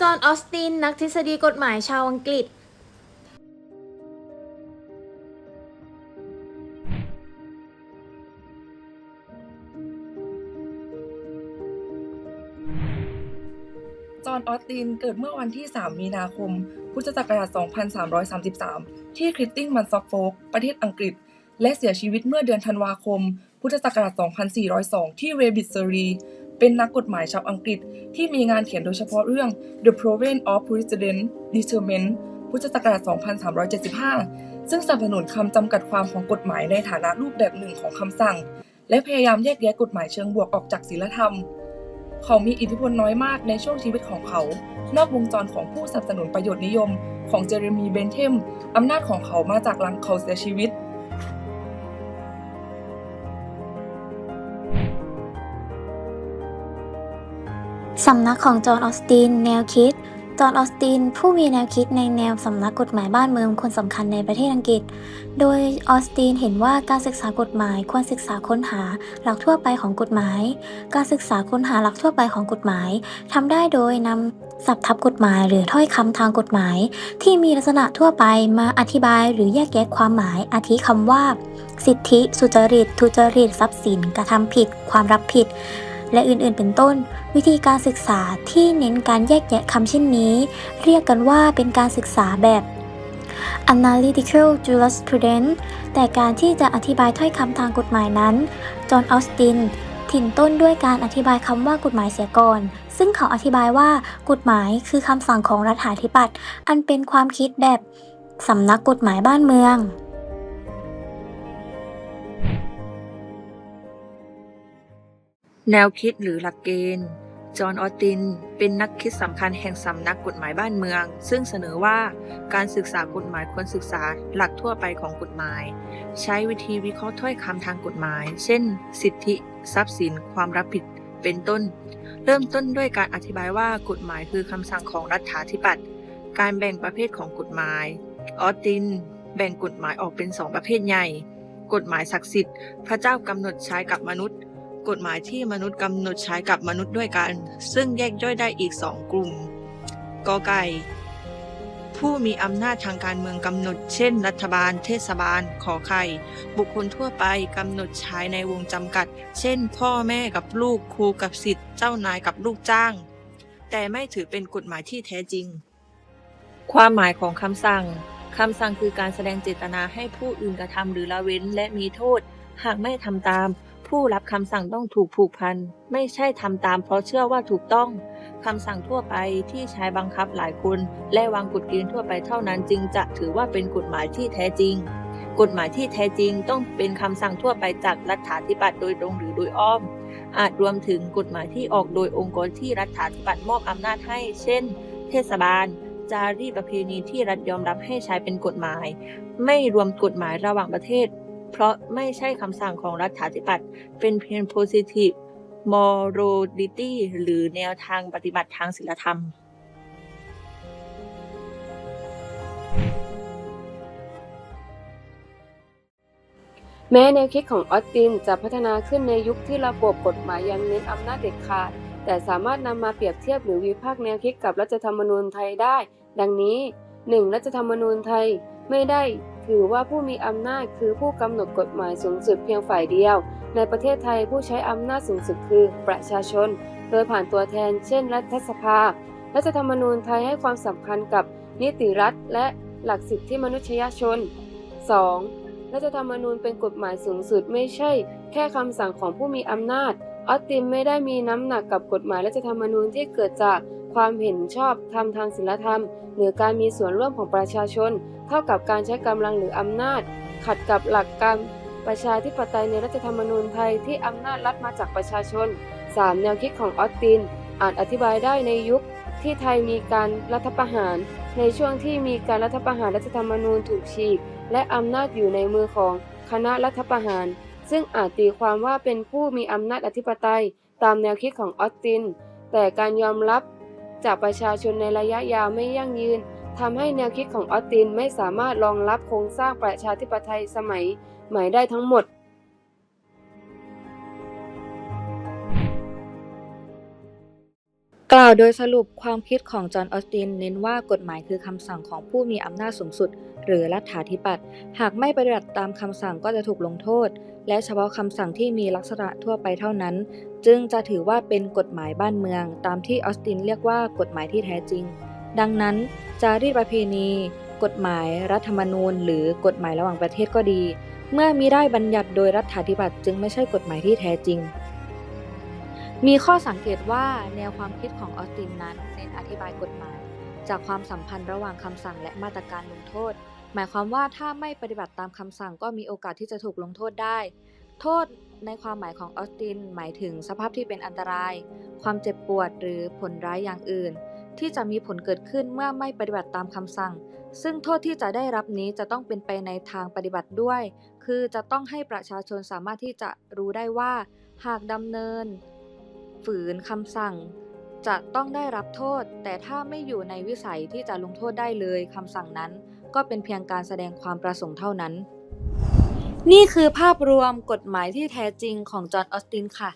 จอห์น ออสติน นักทฤษฎีกฎหมายชาวอังกฤษ จอห์น ออสติน เกิดเมื่อวันที่ 3 มีนาคม พุทธศักราช 2333 ที่คริตติงมันซอกโฟก ประเทศอังกฤษ และเสียชีวิตเมื่อเดือนธันวาคม พุทธศักราช 2402 ที่เรบิ s เซอรี เป็นนักกฎหมายชาวอังกฤษ ที่มีงานเขียนโดยเฉพาะเรื่อง The Province of Precedent Determent พุทธศักราช 2375 ซึ่งสนับสนุนคำจำกัดความของกฎหมายในฐานะรูปแบบหนึ่งของคำสั่ง และพยายามแยกแยะกฎหมายเชิงบวกออกจากศีลธรรม เขามีอิทธิพลน้อยมากในช่วงชีวิตของเขา นอกวงจรของผู้สนับสนุนประโยชน์นิยม ของเจเรมีเบนเทมอำนาจของเขามาจากหลังเขาเสียชีวิตำนักของจอห์นออสติน แนวคิด จอห์นออสติน ผู้มีแนวคิดในแนวสำนักกฎหมายบ้านเมืองคนสำคัญในประเทศอังกฤษ โดยออสตินเห็นว่าการศึกษากฎหมายควรศึกษาค้นหาหลักทั่วไปของกฎหมาย การศึกษาค้นหาหลักทั่วไปของกฎหมายทำได้โดยนำศัพท์ทับกฎหมาย หรือถ้อยคำทางกฎหมาย ที่มีลักษณะทั่วไปมาอธิบายหรือแยกแยะความหมายอาทิคำว่า สิทธิ สุจริต ทุจริต ทรัพย์สิน กระทำผิด ความรับผิด และอื่นๆ เป็นต้น วิธีการศึกษาที่เน้นการแยกแยะคำเช่นนี้ เรียกกันว่าเป็นการศึกษาแบบ analytical jurisprudence แต่การที่จะอธิบายถ้อยคำทางกฎหมายนั้น จอห์น ออสติน ถิ่นต้นด้วยการอธิบายคำว่ากฎหมายเสียก่อน ซึ่งเขาอธิบายว่ากฎหมายคือคำสั่งของรัฐาธิปัตย์อันเป็นความคิดแบบสำนักกฎหมายบ้านเมือง แนวคิดหรือหลักเกณฑ์ จอห์น ออติน เป็นนักคิดสำคัญแห่งสำนักกฎหมายบ้านเมือง ซึ่งเสนอว่าการศึกษากฎหมายควรศึกษาหลักทั่วไปของกฎหมาย ใช้วิธีวิเคราะห์ถ้อยคำทางกฎหมาย เช่น สิทธิ ทรัพย์สิน ความรับผิด เป็นต้น เริ่มต้นด้วยการอธิบายว่ากฎหมายคือคำสั่งของรัฐาธิปัตย์ การแบ่งประเภทของกฎหมาย ออสติน แบ่งกฎหมายออกเป็นสองประเภทใหญ่ กฎหมายศักดิ์สิทธิ์ พระเจ้ากำหนดใช้กับมนุษย์ กฎหมายที่มนุษย์กำหนดใช้กับมนุษย์ด้วยกัน ซึ่งแยกย่อยได้อีกสองกลุ่มกอไก่ ผู้มีอำนาจทางการเมืองกำหนด เช่น รัฐบาล เทศบาล ขอไข่ บุคคลทั่วไปกำหนดใช้ในวงจำกัด เช่น พ่อแม่กับลูกครูกับศิษย์เจ้านายกับลูกจ้าง แต่ไม่ถือเป็นกฎหมายที่แท้จริง ความหมายของคำสั่งคำสั่งคือการแสดงเจตนาให้ผู้อื่นกระทำหรือละเว้นและมีโทษ หากไม่ทำตาม ผู้รับคำสั่งต้องถูกผูกพัน ไม่ใช่ทำตามเพราะเชื่อว่าถูกต้องคำสั่งทั่วไปที่ใช้บังคับหลายคน และวางกฎเกณฑ์ทั่วไปเท่านั้นจึงจะถือว่าเป็นกฎหมายที่แท้จริง กฎหมายที่แท้จริงต้องเป็นคำสั่งทั่วไปจากรัฐาธิปัตย์โดยตรงหรือโดยอ้อม อาจรวมถึงกฎหมายที่ออกโดยองค์กรที่รัฐาธิปัตย์มอบอำนาจให้ เช่น เทศบาล จารีประเพณีที่รัฐยอมรับให้ใช้เป็นกฎหมาย ไม่รวมกฎหมายระหว่างประเทศ เพราะไม่ใช่คำสั่งของรัฐาธิปัตย์เป็นเพียง positive morality หรือแนวทางปฏิบัติทางศีลธรรมแม้แนวคิดของออสตินจะพัฒนาขึ้นในยุคที่ระบบกฎหมายยังเน้นอำนาจเด็ดขาด แต่สามารถนำมาเปรียบเทียบหรือวิพากษ์แนวคิดกับรัฐธรรมนูญไทยได้ ดังนี้ 1. รัฐธรรมนูญไทยไม่ได้ ถือว่าผู้มีอำนาจคือผู้กำหนดกฎหมายสูงสุดเพียงฝ่ายเดียว ในประเทศไทยผู้ใช้อำนาจสูงสุดคือประชาชน โดยผ่านตัวแทน เช่น รัฐสภา รัฐธรรมนูญไทยให้ความสำคัญกับนิติรัฐและหลักสิทธิมนุษยชน 2. รัฐธรรมนูญเป็นกฎหมายสูงสุดไม่ใช่ แค่คำสั่งของผู้มีอำนาจ ออสตินไม่ได้มีน้ำหนักกับกฎหมายรัฐธรรมนูญที่เกิดจาก ความเห็นชอบธรรมทางศีลธรรม หรือการมีส่วนร่วมของประชาชน เท่ากับการใช้กำลังหรืออำนาจ ขัดกับหลักการประชาธิปไตยในรัฐธรรมนูญไทยที่อำนาจรัฐมาจากประชาชน 3. แนวคิดของออสติน อาจอธิบายได้ในยุคที่ไทยมีการรัฐประหาร ในช่วงที่มีการรัฐประหารรัฐธรรมนูญถูกฉีก และอำนาจอยู่ในมือของคณะรัฐประหาร ซึ่งอาจตีความว่าเป็นผู้มีอำนาจอธิปไตย ตามแนวคิดของออสติน แต่การยอมรับ จากประชาชนในระยะยาวไม่ยั่งยืนทำให้แนวคิดของออสตินไม่สามารถรองรับโครงสร้างประชาธิปไตยสมัยใหม่ได้ทั้งหมด กล่าวโดยสรุปความคิดของจอห์น ออสติน เน้นว่ากฎหมายคือคำสั่งของผู้มีอำนาจสูงสุด หรือรัฐาธิปัตย์หากไม่ปฏิบัติตามคำสั่งก็จะถูกลงโทษ และเฉพาะคำสั่งที่มีลักษณะทั่วไปเท่านั้น จึงจะถือว่าเป็นกฎหมายบ้านเมือง ตามที่ออสตินเรียกว่ากฎหมายที่แท้จริง ดังนั้น จารีตประเพณี กฎหมายรัฐธรรมนูญ หรือกฎหมายระหว่างประเทศก็ดี เมื่อมีได้บัญญัติโดยรัฐาธิปัตย์จึงไม่ใช่กฎหมายที่แท้จริง มีข้อสังเกตว่าแนวความคิดของออสตินนั้นเน้นอธิบายกฎหมาย จากความสัมพันธ์ระหว่างคำสั่งและมาตรการลงโทษ หมายความว่าถ้าไม่ปฏิบัติตามคำสั่งก็มีโอกาสที่จะถูกลงโทษได้ โทษในความหมายของออสตินหมายถึงสภาพที่เป็นอันตราย ความเจ็บปวดหรือผลร้ายอย่างอื่น ที่จะมีผลเกิดขึ้นเมื่อไม่ปฏิบัติตามคำสั่ง ซึ่งโทษที่จะได้รับนี้จะต้องเป็นไปในทางปฏิบัติด้วย คือจะต้องให้ประชาชนสามารถที่จะรู้ได้ว่า หากดำเนิน ฝืนคำสั่ง จะต้องได้รับโทษ แต่ถ้าไม่อยู่ในวิสัยที่จะลงโทษได้เลยคำสั่งนั้น ก็เป็นเพียงการแสดงความประสงค์เท่านั้น นี่คือภาพรวมกฎหมายที่แท้จริงของจอห์นออสตินค่ะ